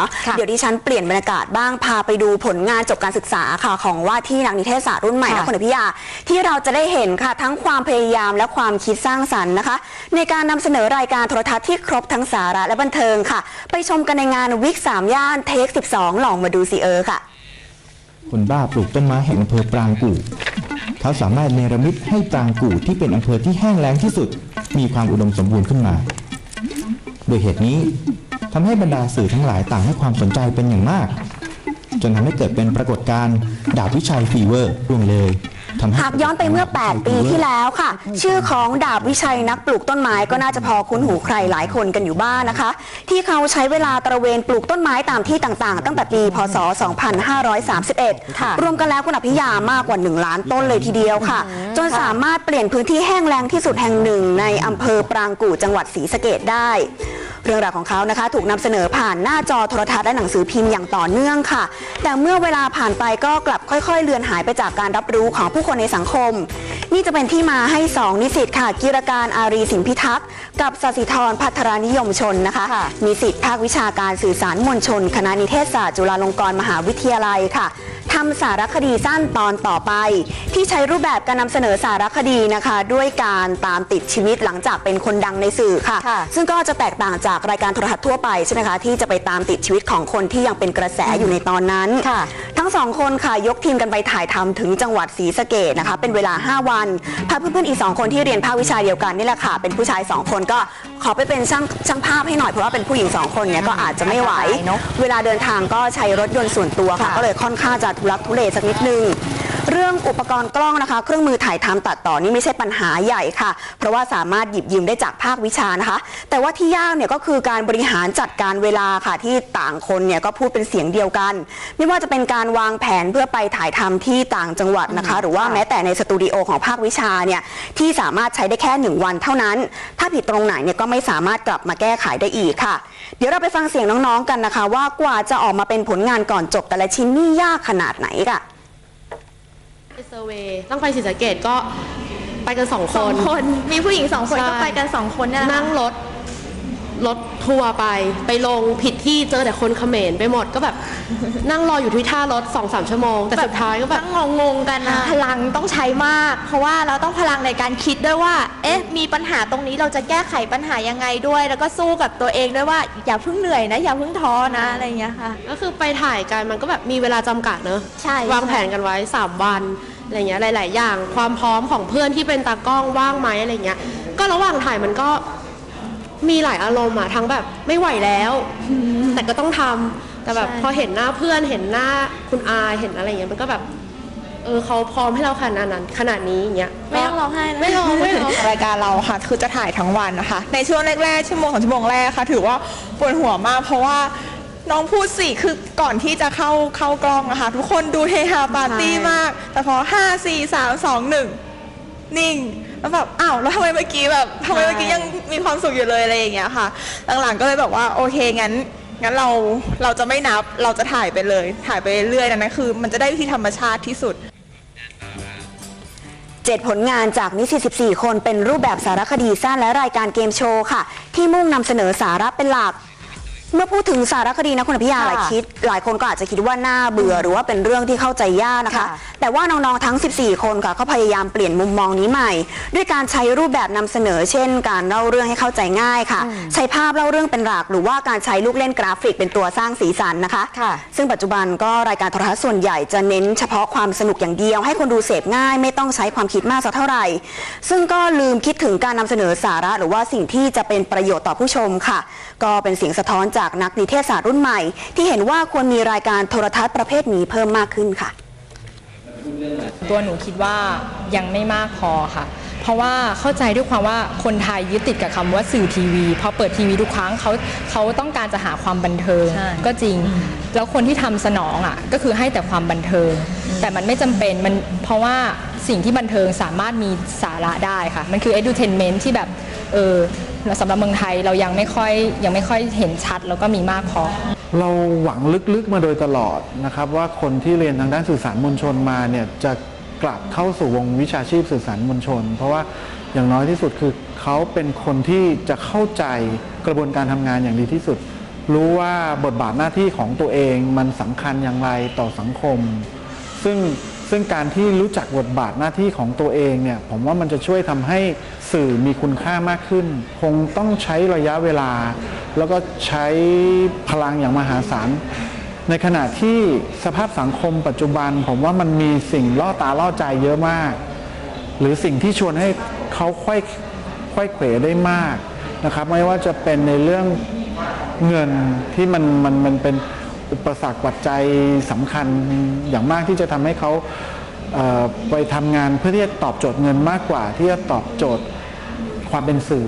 เนาะค่ะเดี๋ยวดิฉันเปลี่ยนบรรยากาศบ้างพาไปดูผลงานจบการศึกษาค่ะของว่าที่นักนิเทศศาสตร์รุ่นใหม่ค่ะนะคุณอภิยาที่เราจะได้เห็นค่ะทั้งความพยายามและความคิดสร้างสรรค์นะคะ ในการนำเสนอรายการโทรทัศน์ที่ครบทั้งสาระและบันเทิงค่ะ ไปชมกันในงานวิกสามย่านเทค 12ลองมาดูสิเออค่ะ คนบ้าปลูกต้นไม้แห่งอำเภอปรางกู่เขาสามารถเนรมิตให้ปรางกู่ที่เป็นอำเภอที่แห้งแล้งที่สุด มีความอุดมสมบูรณ์ขึ้นมา โดยเหตุนี้ ทำให้บรรดาสื่อทั้งหลายต่างให้ความสนใจเป็นอย่างมาก จนทำให้เกิดเป็นปรากฏการณ์ดาบวิชัยฟีเวอร์ร่วงเลย ห้หากย้อนไปเมื่อ 8 ปีที่แล้วค่ะ ชื่อของดาบวิชัยนักปลูกต้นไม้ก็น่าจะพอคุ้นหูใครหลายคนกันอยู่บ้างนะคะ ที่เขาใช้เวลาตระเวนปลูกต้นไม้ตามที่ต่างๆ ตั้งแต่ปี พศ 2531ค่ะรวมกันแล้วคุณอภิยามากกว่า 1 ล้านต้นเลยทีเดียวค่ะ จนสามารถเปลี่ยนพื้นที่แห้งแล้งที่สุดแห่งหนึ่ง ในอำเภอปรางกู่จังหวัดศรีสะเกดได้เรื่องราวของเขานะคะ ถูกนำเสนอผ่านหน้าจอโทรทัศน์และหนังสือพิมพ์อย่างต่อเนื่องค่ะ แต่เมื่อเวลาผ่านไปก็กลับค่อย ๆ เลือนหายไปจากการรับรู้ของผู้คนในสังคม นี่จะเป็นที่มาให้2นิสิตค่ะ กิรการอารีสินพิทักษ์กับสสิธรพัทรานิยมชนนะคะค่ะนิสิตภาควิชาการสื่อสารมวลชน คณะนิเทศศาสตร์จุฬาลงกรณ์มหาวิทยาลัยค่ะทำสารคดีสั้นตอนต่อไป ที่ใช้รูปแบบการนำเสนอสารคดีนะคะ ด้วยการตามติดชีวิตหลังจากเป็นคนดังในสื่อค่ะค่ะซึ่งก็จะแตกต่างจากรายการโทรทัศน์ทั่วไปใช่ไหมคะที่จะไปตามติดชีวิตของคนที่ยังเป็นกระแสอยู่ในตอนนั้นค่ะทั้งสองคนค่ะยกทีมกันไปถ่ายทำถึงจังหวัดศรีสะเกดนะคะ เป็นเวลา 5 วันพาเพื่อนๆอีก 2 คนที่เรียนภาควิชาเดียวกันนี่แหละค่ะ เป็นผู้ชาย 2 คนก็ขอไปเป็นช่างช่างภาพให้หน่อยเพราะว่าเป็นผู้หญิง 2 คนเนี่ยก็อาจจะไม่ไหวอันตรายเนอะเวลาเดินทางก็ใช้รถยนต์ส่วนตัวค่ะค่ะ ก็เลยค่อนข้างจะทุลักทุเลสักนิดนึง เรื่องอุปกรณ์กล้องนะคะ เครื่องมือถ่ายทำตัดต่อนี่ไม่ใช่ปัญหาใหญ่ค่ะ เพราะว่าสามารถหยิบยืมได้จากภาควิชานะคะ แต่ว่าที่ยากเนี่ยก็คือการบริหารจัดการเวลาค่ะที่ต่างคนเนี่ยก็พูดเป็นเสียงเดียวกัน ไม่ว่าจะเป็นการวางแผนเพื่อไปถ่ายทำที่ต่างจังหวัดนะคะ หรือว่าแม้แต่ในสตูดิโอของภาควิชาเนี่ยที่สามารถใช้ได้แค่หนึ่งวันเท่านั้น ถ้าผิดตรงไหนเนี่ยก็ไม่สามารถกลับมาแก้ไขได้อีกค่ะ เดี๋ยวเราไปฟังเสียงน้องๆกันนะคะ ว่ากว่าจะออกมาเป็นผลงานก่อนจบแต่ละชิ้นนี่ยากขนาดไหนค่ะ ไปเซอร์เวย์ต้องไปศรีสะเกดก็ไปกันสองคสองน คนมีผู้หญิงสองคนใช่ ก็ไปกันสองคนเนี่ยแหละนั่งค่ะรถรถทัวร์ไปไปลงผิดที่เจอแต่คนเขมรไปหมดก็แบบ นั่งรออยู่ที่ท่ารถสองสามชั่วโมง แต่สุดท้ายก็แบบทั้งงงๆกันนะพลังต้องใช้มาก เพราะว่าเราต้องพลังในการคิดด้วยว่า เอ๊ะ มีปัญหาตรงนี้เราจะแก้ไขปัญหายังไงด้วย แล้วก็สู้กับตัวเองด้วยว่าอย่าเพิ่งเหนื่อยนะอย่าเพิ่งท้อนะอะไรอย่างเงี้ยค่ะ ก็คือไปถ่ายกันมันก็แบบมีเวลาจำกัดเนอะใช่ วางแผนกันไว้ 3 วัน อะไรเงี้ยหลาย ๆ อย่างความพร้อมของเพื่อนที่เป็นตากล้องว่างไหมอะไรเงี้ย ก็ระหว่างถ่ายมันก็มีหลายอารมณ์อะทั้งแบบไม่ไหวแล้ว แต่ก็ต้องทำแต่แบบใช่พอเห็นหน้าเพื่อนเห็นหน้าคุณอาเห็นอะไรเงี้ยมันก็แบบ เออเขาพร้อมให้เราขนาดนั้นขนาดนี้อย่างเงี้ยไม่ต้องร้องไห้นะไม่ร้องไม่ร้องรายการเราค่ะ คือจะถ่ายทั้งวันนะคะ ในช่วงแรกๆชั่วโมงสองชั่วโมงแรกค่ะ ถือว่าปวดหัวมากเพราะว่า น้องพูดสิคือก่อนที่จะเข้าเข้ากล้องนะคะทุกคนดูเฮฮาปาร์ตี้มาก แต่พอ5 4 3 2 1นิ่งแล้วแบบอ้าวแล้วทำไมเมื่อกี้แบบทำไมเมื่อกี้ยังมีความสุขอยู่เลยอะไรอย่างเงี้ยค่ะ หลังๆก็เลยแบบว่าโอเคงั้นงั้นเราเราจะไม่นับเราจะถ่ายไปเลย ถ่ายไปเรื่อยๆนะนคือ มันจะได้ที่ธรรมชาติที่สุด7ผลงานจากนิสิต14 คนเป็นรูปแบบสารคดีสั้นและรายการเกมโชว์ค่ะ ที่มุ่งนำเสนอสาระเป็นหลัก เมื่อพูดถึงสารคดีนะคุณอภิยาค่ะหลายคิด หลายคนก็อาจจะคิดว่าน่าเบื่อหรือว่าเป็นเรื่องที่เข้าใจยากนะคะ ค่ะ แต่ว่าน้องๆทั้ง 14 คนค่ะเขาพยายามเปลี่ยนมุมมองนี้ใหม่ ด้วยการใช้รูปแบบนำเสนอ เช่น การเล่าเรื่องให้เข้าใจง่ายค่ะ ใช้ภาพเล่าเรื่องเป็นหลัก หรือว่าการใช้ลูกเล่นกราฟิกเป็นตัวสร้างสีสันนะคะ ค่ะ ซึ่งปัจจุบันก็รายการโทรทัศน์ส่วนใหญ่จะเน้นเฉพาะความสนุกอย่างเดียว ให้คนดูเสพง่ายไม่ต้องใช้ความคิดมากสักเท่าไหร่ ซึ่งก็ลืมคิดถึงการนำเสนอสาระ หรือว่าสิ่งที่จะเป็นประโยชน์ต่อผู้ชมค่ะ ก็เป็นเสียงสะท้อนจากากนักนิเทศศาสตร์รุ่นใหม่ ที่เห็นว่าควรมีรายการโทรทัศน์ประเภทนี้เพิ่มมากขึ้นค่ะ ตัวหนูคิดว่ายังไม่มากพอค่ะ ราะว่าเข้าใจด้วยความว่าคนไทยยึดติดกับคำว่าสื่อทีวีพอเปิดทีวีทุกครั้งเขาเขาต้องการจะหาความบันเทิงใช่ก็จริง แล้วคนที่ทำสนองอะก็คือให้แต่ความบันเทิง แต่มันไม่จำเป็นมันเพราะว่าสิ่งที่บันเทิงสามารถมีสาระได้ค่ะ มันคือ edutainment ที่แบบเออสำหรับเมืองไทยเรายังไม่ค่อยยังไม่ค่อยเห็นชัดแล้วก็มีมากพอเราหวังลึกๆมาโดยตลอดนะครับว่าคนที่เรียนทางด้านสื่อสารมวลชนมาเนี่ยจะ กลับเข้าสู่วงวิชาชีพสื่อสารมวลชน เพราะว่าอย่างน้อยที่สุดคือเขาเป็นคนที่จะเข้าใจกระบวนการทำงานอย่างดีที่สุด รู้ว่าบทบาทหน้าที่ของตัวเองมันสำคัญอย่างไรต่อสังคม ซึ่งซึ่งการที่รู้จักบทบาทหน้าที่ของตัวเองเนี่ยผมว่ามันจะช่วยทำให้สื่อมีคุณค่ามากขึ้น คงต้องใช้ระยะเวลา แล้วก็ใช้พลังอย่างมหาศาล ในขณะที่สภาพสังคมปัจจุบัน ผมว่ามันมีสิ่งล่อตาล่อใจเยอะมาก หรือสิ่งที่ชวนให้เขาค่อยค่อยเขวได้มากนะครับ ไม่ว่าจะเป็นในเรื่องเงินที่มันมันมันเป็นอุปสรรคปัจจัยสำคัญอย่างมากที่จะทำให้เขาเไปทำงานเพื่อที่จะตอบโจทย์เงินมากกว่าที่จะตอบโจทย์ความเป็นสื่อ